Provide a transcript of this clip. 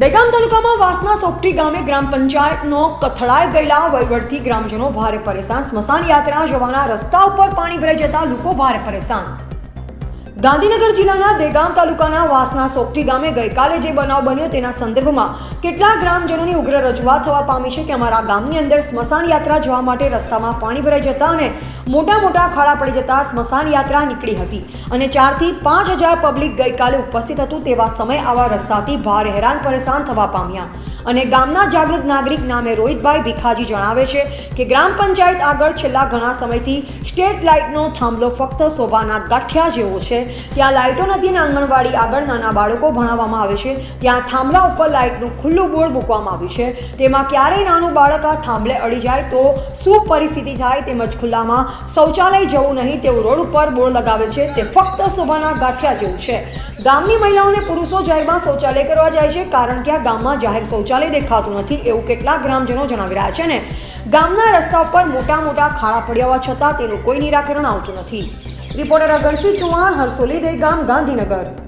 દહેગામ તાલુકામાં વાસના સોપટી ગામે ગ્રામ પંચાયતનો કથળાઈ ગયેલા વહીવટથી ગ્રામજનો ભારે પરેશાન સ્મશાન યાત્રા જવાના રસ્તા ઉપર પાણી ભરાઈ જતા લોકો ભારે પરેશાન. ગાંધીનગર જિલ્લાના દેગામ તાલુકાના વાસના સોપટી ગામે ગઈકાલે જે બનાવ બન્યો તેના સંદર્ભમાં કેટલાક ગ્રામજનોની ઉગ્ર રજૂઆત થવા પામી છે કે અમારા ગામની અંદર સ્મશાન યાત્રા જવા માટે રસ્તામાં પાણી ભરાઈ જતા અને મોટા મોટા ખાડા પડી જતા સ્મશાન યાત્રા નીકળી હતી. અને ચારથી પાંચ હજાર પબ્લિક ગઈકાલે ઉપસ્થિત હતું તેવા સમય આવા રસ્તાથી ભારે હેરાન પરેશાન થવા પામ્યા. અને ગામના જાગૃત નાગરિક નામે રોહિતભાઈ ભીખાજી જણાવે છે કે ગ્રામ પંચાયત આગળ છેલ્લા ઘણા સમયથી સ્ટેટ લાઇટનો થાંભલો ફક્ત શોભાના ગાંઠિયા જેવો છે. ત્યાં લાઇટો નથી અને આંગણવાડી આગળ નાના બાળકો ભણાવવામાં આવે છે. ત્યાં થાંભલા ઉપર લાઇટનું ખુલ્લું બોર્ડ મૂકવામાં આવ્યું છે. તેમાં ક્યારેય નાનું બાળક આ થાંભલે અડી જાય તો શું પરિસ્થિતિ થાય તેમજ ખુલ્લામાં શૌચાલય જવું નહીં તેવું રોડ ઉપર બોર્ડ લગાવે છે તે ફક્ત શોભાના ગાંઠિયા જેવું છે. ગામની મહિલાઓને પુરુષો જાહેરમાં શૌચાલય કરવા જાય છે કારણ કે આ ગામમાં જાહેર શૌચાલય દેખાતું નથી એવું કેટલાક ગ્રામજનો જણાવી રહ્યા છે ને. ગામના રસ્તા ઉપર મોટા મોટા ખાડા પડ્યા હોવા છતાં તેનું કોઈ નિરાકરણ આવતું નથી. રિપોર્ટર અગરસિંહ ચૌહાણ હરસોલી દે ગામ ગાંધીનગર.